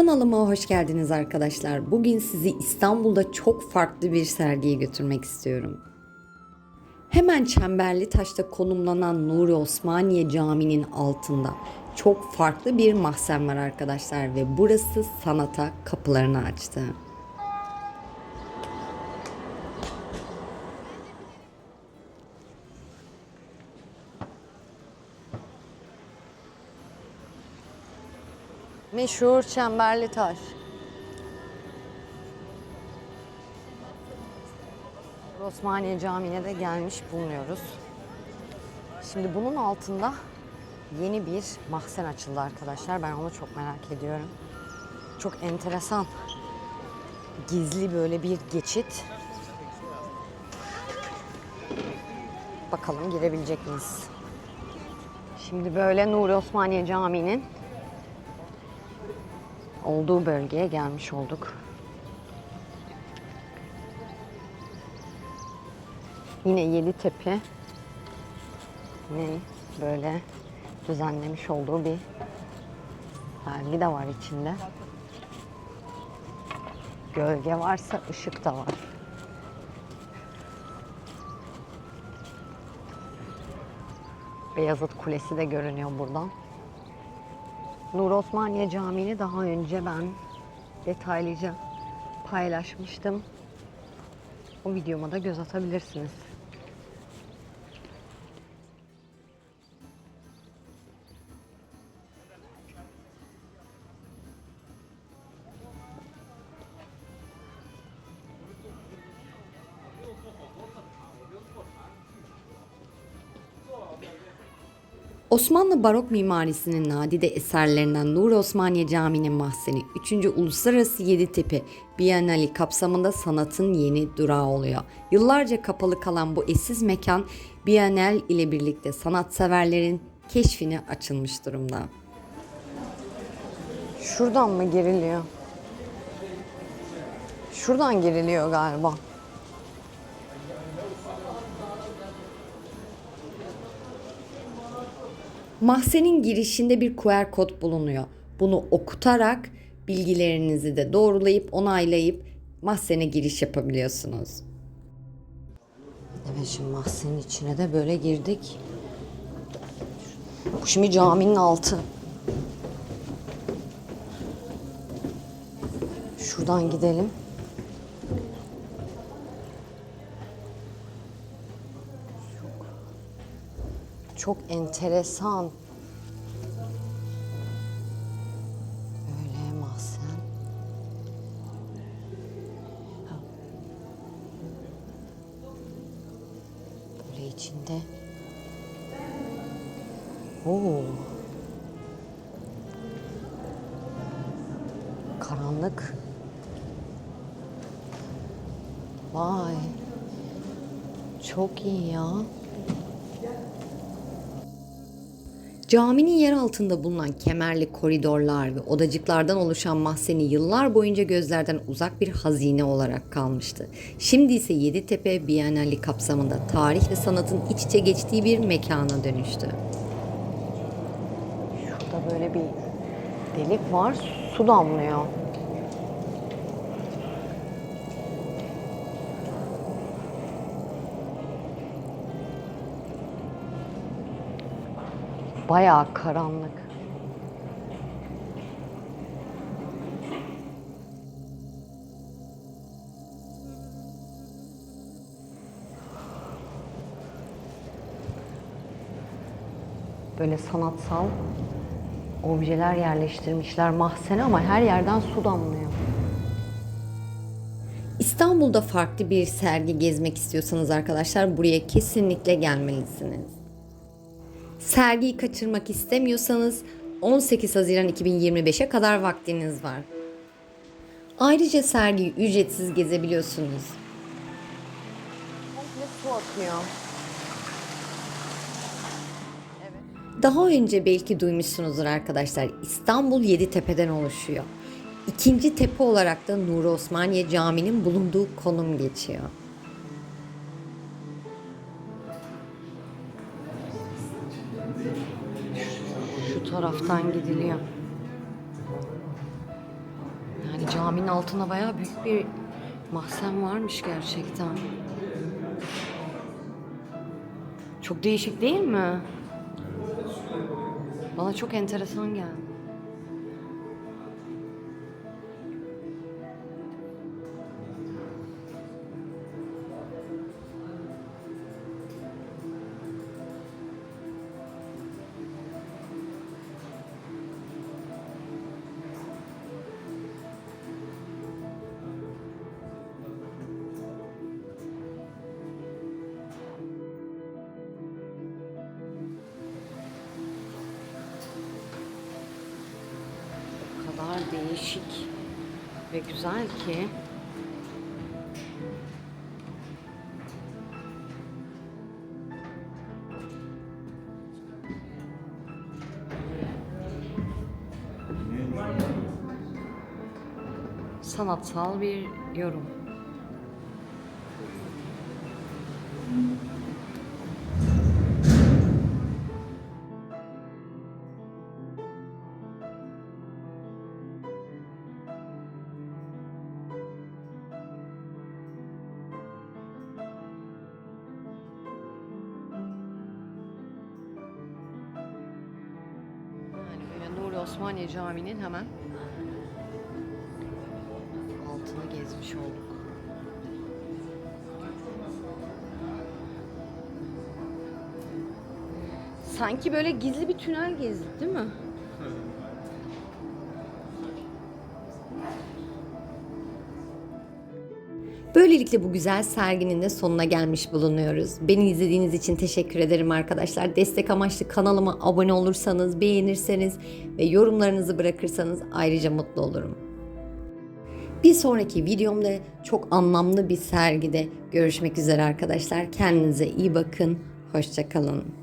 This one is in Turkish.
Kanalıma hoş geldiniz arkadaşlar. Bugün sizi İstanbul'da çok farklı bir sergiye götürmek istiyorum. Hemen Çemberli Taş'ta konumlanan Nuri Osmaniye Camii'nin altında çok farklı bir mahzen var arkadaşlar ve burası sanata kapılarını açtı. Meşhur Çemberli Taş. Osmaniye Camii'ne de gelmiş bulunuyoruz. Şimdi bunun altında yeni bir mahzen açıldı arkadaşlar. Ben onu çok merak ediyorum. Çok enteresan. Gizli böyle bir geçit. Bakalım girebilecek miyiz? Şimdi böyle Nuri Osmaniye Camii'nin olduğu bölgeye gelmiş olduk. Yine Yeditepe böyle düzenlemiş olduğu bir sergi de var içinde. Gölge varsa ışık da var. Beyazıt Kulesi de görünüyor buradan. Nur Osmaniye Camii'ni daha önce ben detaylıca paylaşmıştım. O videoma da göz atabilirsiniz. Osmanlı barok mimarisinin nadide eserlerinden Nur Osmaniye Camii'nin mahzeni 3. Uluslararası Yeditepe Bienali kapsamında sanatın yeni durağı oluyor. Yıllarca kapalı kalan bu eşsiz mekan Bienal ile birlikte sanatseverlerin keşfine açılmış durumda. Şuradan mı giriliyor? Şuradan giriliyor galiba. Mahzenin girişinde bir QR kod bulunuyor. Bunu okutarak bilgilerinizi de doğrulayıp onaylayıp mahzene giriş yapabiliyorsunuz. Evet şimdi mahzenin içine de böyle girdik. Bu şimdi caminin altı. Şuradan gidelim. Çok enteresan. Böyle mahzen. Böyle içinde. Oo. Karanlık. Vay. Çok iyi ya. Caminin yer altında bulunan kemerli koridorlar ve odacıklardan oluşan mahzeni yıllar boyunca gözlerden uzak bir hazine olarak kalmıştı. Şimdi ise Yeditepe Bienali kapsamında tarih ve sanatın iç içe geçtiği bir mekana dönüştü. Şurada böyle bir delik var, su damlıyor. Bayağı karanlık. Böyle sanatsal objeler yerleştirmişler mahzene ama her yerden su damlıyor. İstanbul'da farklı bir sergi gezmek istiyorsanız arkadaşlar buraya kesinlikle gelmelisiniz. Sergiyi kaçırmak istemiyorsanız 18 Haziran 2025'e kadar vaktiniz var. Ayrıca sergiyi ücretsiz gezebiliyorsunuz. Daha önce belki duymuşsunuzdur arkadaşlar. İstanbul Yeditepe'den oluşuyor. İkinci tepe olarak da Nuri Osmaniye Camii'nin bulunduğu konum geçiyor. Taraftan gidiliyor. Yani caminin altına bayağı büyük bir mahzen varmış gerçekten. Çok değişik değil mi? Bana çok enteresan geldi. Değişik ve güzel ki. Sanatsal bir yorum. Osmaniye Camii'nin hemen altını gezmiş olduk. Sanki böyle gizli bir tünel gezdik değil mi? Böylelikle bu güzel serginin de sonuna gelmiş bulunuyoruz. Beni izlediğiniz için teşekkür ederim arkadaşlar. Destek amaçlı kanalıma abone olursanız, beğenirseniz ve yorumlarınızı bırakırsanız ayrıca mutlu olurum. Bir sonraki videomda çok anlamlı bir sergide görüşmek üzere arkadaşlar. Kendinize iyi bakın. Hoşçakalın.